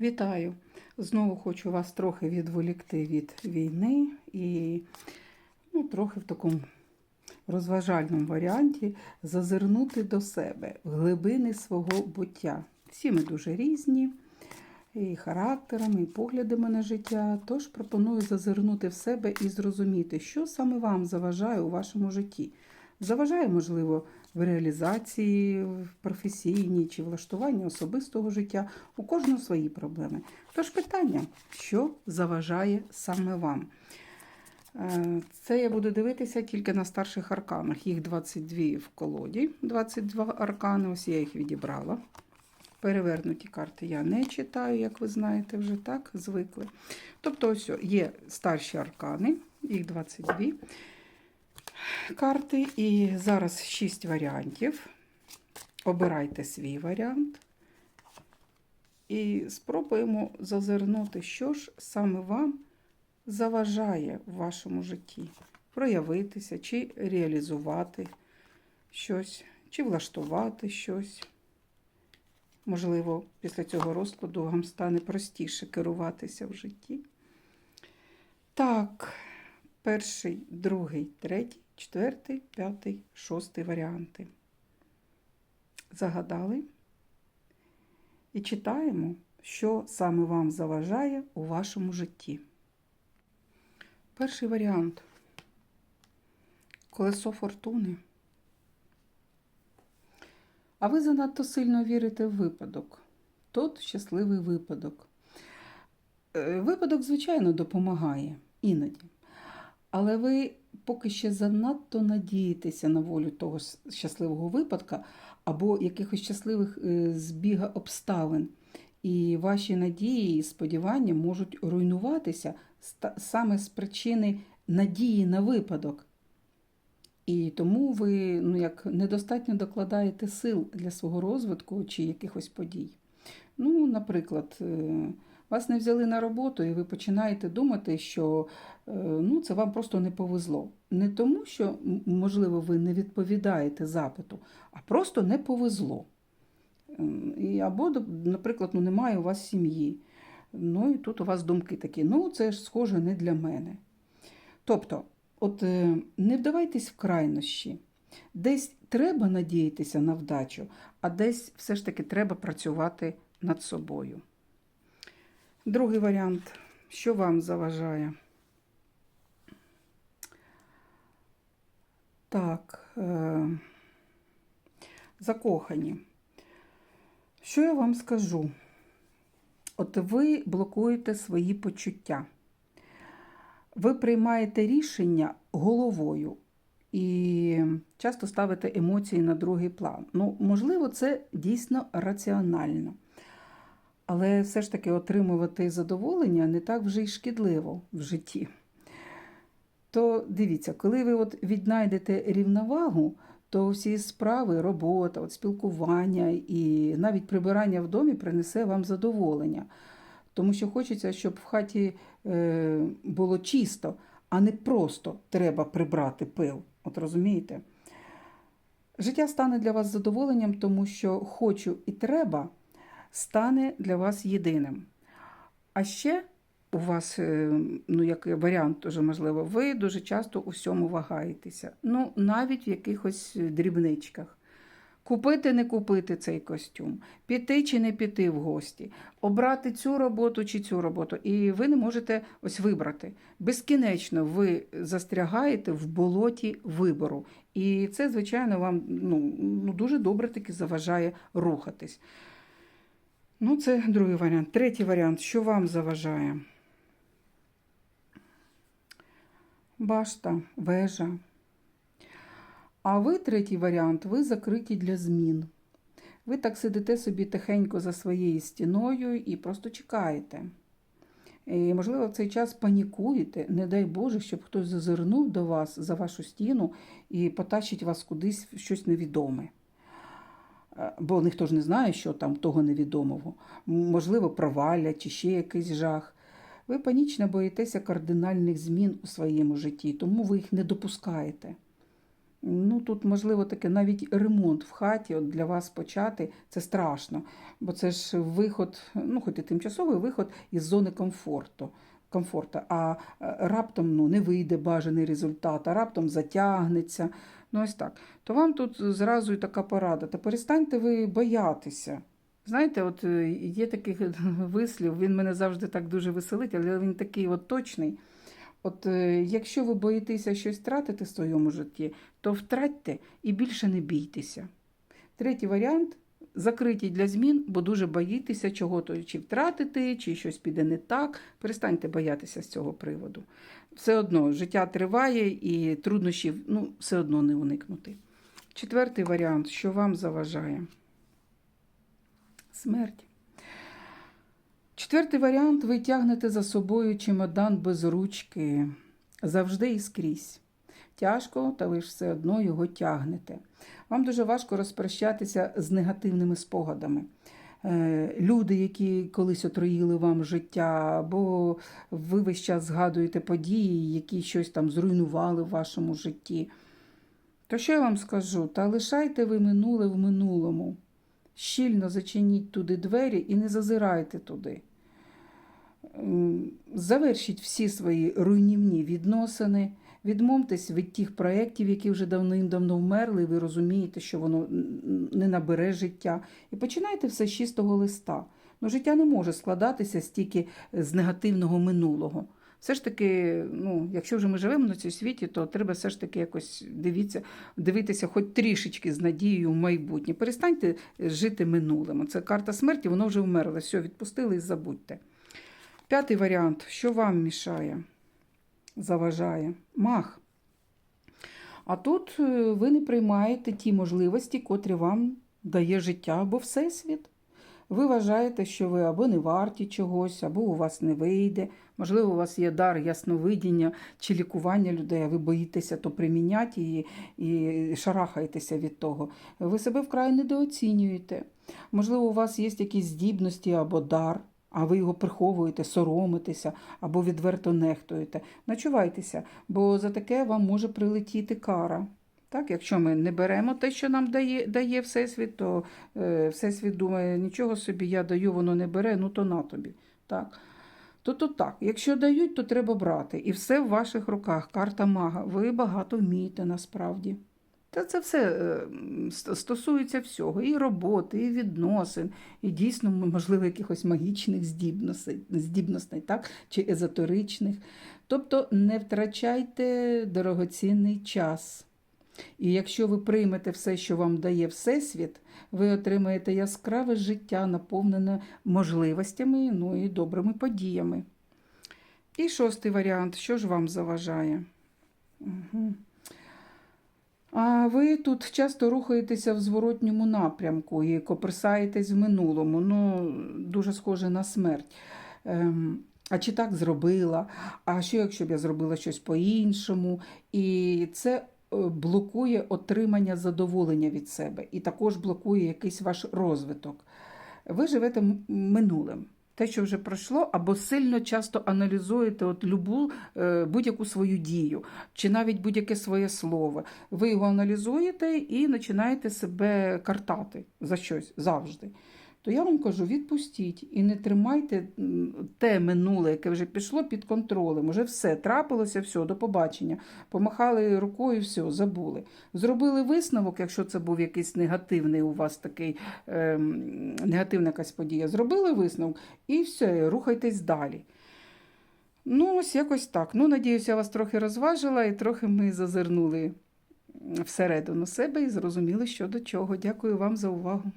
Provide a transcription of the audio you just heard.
Вітаю! Знову хочу вас трохи відволікти від війни і ну, трохи в такому розважальному варіанті зазирнути до себе в глибини свого буття. Всі ми дуже різні, і характерами, і поглядами на життя. Тож пропоную зазирнути в себе і зрозуміти, що саме вам заважає у вашому житті. Заважає, можливо, в реалізації в професійній чи влаштуванні особистого життя. У кожного свої проблеми. Тож питання, що заважає саме вам? Е, Це я буду дивитися тільки на старших арканах. Їх 22 в колоді, 22 аркани, ось я їх відібрала. Перевернуті карти я не читаю, як ви знаєте, вже так звикли. Тобто, ось є старші аркани, їх 22 карти, і зараз 6 варіантів. Обирайте свій варіант. І спробуємо зазирнути, що ж саме вам заважає в вашому житті проявитися, чи реалізувати щось, чи влаштувати щось. Можливо, після цього розкладу вам стане простіше керуватися в житті. Так, перший, другий, третій, четвертий, п'ятий, шостий варіанти. Загадали? І читаємо, що саме вам заважає у вашому житті. Перший варіант. Колесо фортуни. А ви занадто сильно вірите в випадок. Тут щасливий випадок. Е, Випадок, звичайно, допомагає іноді. Але ви поки ще занадто надієтеся на волю того щасливого випадка або якихось щасливих е, збіга обставин. І ваші надії і сподівання можуть руйнуватися саме з причини надії на випадок. І тому ви ну, як недостатньо докладаєте сил для свого розвитку чи якихось подій. Ну, наприклад, вас не взяли на роботу, і ви починаєте думати, що ну, це вам просто не повезло. Не тому, що, можливо, ви не відповідаєте запиту, а просто не повезло. І, Або, наприклад, ну, немає у вас сім'ї. Ну і тут у вас думки такі, ну це ж схоже не для мене. Тобто, от не вдавайтесь в крайнощі. Десь треба надіятися на вдачу, а десь все ж таки треба працювати над собою. Другий варіант, що вам заважає? Так, е- закохані. Що я вам скажу? От ви блокуєте свої почуття. Ви приймаєте рішення головою і часто ставите емоції на другий план. Ну, можливо, це дійсно раціонально. Але все ж таки отримувати задоволення не так вже й шкідливо в житті. То дивіться, коли ви от віднайдете рівновагу, то всі справи, робота, от спілкування і навіть прибирання в домі принесе вам задоволення. Тому що хочеться, щоб в хаті е, було чисто, а не просто треба прибрати пил. От розумієте? Життя стане для вас задоволенням, тому що хочу і треба стане для вас єдиним. А ще у вас, ну, як варіант, дуже можливо, ви дуже часто у всьому вагаєтеся. Ну, навіть в якихось дрібничках. Купити, не купити цей костюм, піти чи не піти в гості, обрати цю роботу чи цю роботу. І ви не можете ось вибрати. Безкінечно ви застрягаєте в болоті вибору. І це, звичайно, вам ну, ну, дуже добре таки заважає рухатись. Ну, це другий варіант. Третій варіант, що вам заважає? Башта, вежа. А ви, третій варіант, ви закриті для змін. Ви так сидите собі тихенько за своєю стіною і просто чекаєте. І, можливо, в цей час панікуєте, не дай Боже, щоб хтось зазирнув до вас за вашу стіну і потащить вас кудись в щось невідоме. Бо ніхто ж не знає, що там того невідомого. Можливо, провалля чи ще якийсь жах. Ви панічно боїтеся кардинальних змін у своєму житті, тому ви їх не допускаєте. Ну, тут, можливо, таке навіть ремонт в хаті от для вас почати це страшно, бо це ж виход, ну, хоч і тимчасовий виход із зони комфорту. комфорту. А е, раптом ну, не вийде бажаний результат, а раптом затягнеться. Ну, ось так. То вам тут зразу і така порада. Та перестаньте ви боятися. Знаєте, от е, є такий вислів, він мене завжди так дуже веселить, але він такий от точний. От е, якщо ви боїтеся щось втратити в своєму житті, то втратьте і більше не бійтеся. Третій варіант закриті для змін, бо дуже боїтеся чого-то чи втратити, чи щось піде не так. Перестаньте боятися з цього приводу. Все одно життя триває і труднощів ну, все одно не уникнути. Четвертий варіант, що вам заважає? Смерть. Четвертий варіант ви тягнете за собою чемодан без ручки завжди і скрізь. Тяжко, та ви ж все одно його тягнете. Вам дуже важко розпрощатися з негативними спогадами. Е, Люди, які колись отруїли вам життя, або ви весь час згадуєте події, які щось там зруйнували в вашому житті. То що я вам скажу? Та лишайте ви минуле в минулому. Щільно зачиніть туди двері і не зазирайте туди. Завершіть всі свої руйнівні відносини, відмовтесь від тих проєктів, які вже давним-давно вмерли, і ви розумієте, що воно не набере життя. І починайте все з чистого листа. Ну, життя не може складатися стільки з негативного минулого. Все ж таки, ну, якщо вже ми живемо на цій світі, то треба все ж таки якось дивіться, дивитися хоч трішечки з надією в майбутнє. Перестаньте жити минулим. Це карта смерті, воно вже вмерло. Все, відпустили і забудьте. П'ятий варіант. Що вам мішає? Заважає? Мах. А тут е, ви не приймаєте ті можливості, котрі вам дає життя або Всесвіт. Ви вважаєте, що ви або не варті чогось, або у вас не вийде. Можливо, у вас є дар ясновидіння чи лікування людей, а ви боїтеся то приміняти і, і шарахаєтеся від того. Ви себе вкрай недооцінюєте. Можливо, у вас є якісь здібності або дар, а ви його приховуєте, соромитеся або відверто нехтуєте. Начувайтеся, бо за таке вам може прилетіти кара. Так, якщо ми не беремо те, що нам дає дає Всесвіт, то е, Всесвіт думає, нічого собі я даю, воно не бере, ну то на тобі. Так. То то так, якщо дають, то треба брати. І все в ваших руках. Карта мага. Ви багато вмієте насправді. Та це все е, стосується всього: і роботи, і відносин, і дійсно, можливо, якихось магічних здібностей, здібностей так? чи езотеричних. Тобто не втрачайте дорогоцінний час. І якщо ви приймете все, що вам дає Всесвіт, ви отримаєте яскраве життя, наповнене можливостями ну і добрими подіями. І шостий варіант, що ж вам заважає? Угу. А ви тут часто рухаєтеся в зворотньому напрямку і коперсаєтесь в минулому, ну, дуже схоже на смерть. Ем, а чи так зробила? А що, якщо б я зробила щось по-іншому? І це е, блокує отримання задоволення від себе і також блокує якийсь ваш розвиток. Ви живете минулим. Те, що вже пройшло, або сильно часто аналізуєте от любу е, будь-яку свою дію, чи навіть будь-яке своє слово. Ви його аналізуєте і починаєте себе картати за щось завжди. То я вам кажу, відпустіть і не тримайте те минуле, яке вже пішло під контролем. Уже все трапилося, все, до побачення. Помахали рукою, все, забули. Зробили висновок, якщо це був якийсь негативний у вас такий ем, негативна якась подія. Зробили висновок і все, рухайтесь далі. Ну, ось якось так. Ну, надіюся, я вас трохи розважила і трохи ми зазирнули всередину себе і зрозуміли, що до чого. Дякую вам за увагу.